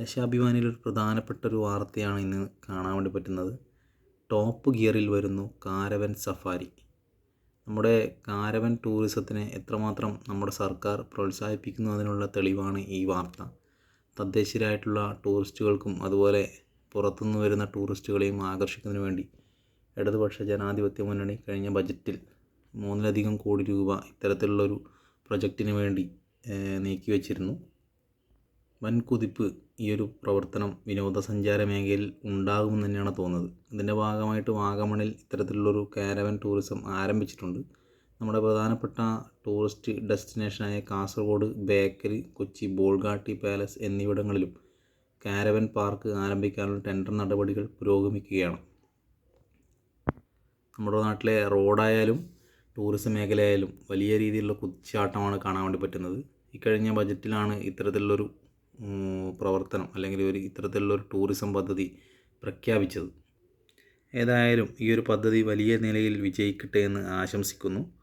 ദേശാഭിമാനിയിൽ ഒരു പ്രധാനപ്പെട്ട ഒരു വാർത്തയാണ് ഇന്ന് കാണാൻ വേണ്ടി പറ്റുന്നത്. ടോപ്പ് ഗിയറിൽ വരുന്നു കാരവൻ സഫാരി. നമ്മുടെ കാരവൻ ടൂറിസത്തിനെ എത്രമാത്രം നമ്മുടെ സർക്കാർ പ്രോത്സാഹിപ്പിക്കുന്നു അതിനുള്ള തെളിവാണ് ഈ വാർത്ത. തദ്ദേശീയരായിട്ടുള്ള ടൂറിസ്റ്റുകൾക്കും അതുപോലെ പുറത്തുനിന്ന് വരുന്ന ടൂറിസ്റ്റുകളെയും ആകർഷിക്കുന്നതിനു വേണ്ടി ഇടതുപക്ഷ ജനാധിപത്യ മുന്നണി കഴിഞ്ഞ ബജറ്റിൽ മൂന്നിലധികം കോടി രൂപ ഇത്തരത്തിലുള്ളൊരു പ്രൊജക്റ്റിന് വേണ്ടി നീക്കി വച്ചിരുന്നു വൻ കുതിപ്പ് ഈ ഒരു പ്രവർത്തനം വിനോദസഞ്ചാര മേഖലയിൽ ഉണ്ടാകുമെന്ന് തന്നെയാണ് തോന്നുന്നത്. ഇതിന്റെ ഭാഗമായിട്ട് വാഗമണിൽ ഇത്തരത്തിലുള്ളൊരു കാരവൻ ടൂറിസം ആരംഭിച്ചിട്ടുണ്ട്. നമ്മുടെ പ്രധാനപ്പെട്ട ടൂറിസ്റ്റ് ഡെസ്റ്റിനേഷനായ കാസർഗോഡ് ബേക്കൽ കൊച്ചി ബോൾഗാട്ടി പാലസ് എന്നിവിടങ്ങളിലും കാരവൻ പാർക്ക് ആരംഭിക്കാനുള്ള ടെൻഡർ നടപടികൾ പുരോഗമിക്കുകയാണ്. നമ്മുടെ നാട്ടിലെ റോഡായാലും ടൂറിസം മേഖലയായാലും വലിയ രീതിയിലുള്ള കുതിച്ചാട്ടമാണ് കാണാൻ വേണ്ടി പറ്റുന്നത്. ഇക്കഴിഞ്ഞ ബജറ്റിലാണ് ഇത്തരത്തിലുള്ളൊരു പ്രവർത്തനം അല്ലെങ്കിൽ ഒരു ഇത്തരത്തിലുള്ളൊരു ടൂറിസം പദ്ധതി പ്രഖ്യാപിച്ചത്. ഏതായാലും ഈ ഒരു പദ്ധതി വലിയ നിലയിൽ വിജയിക്കട്ടെ എന്ന് ആശംസിക്കുന്നു.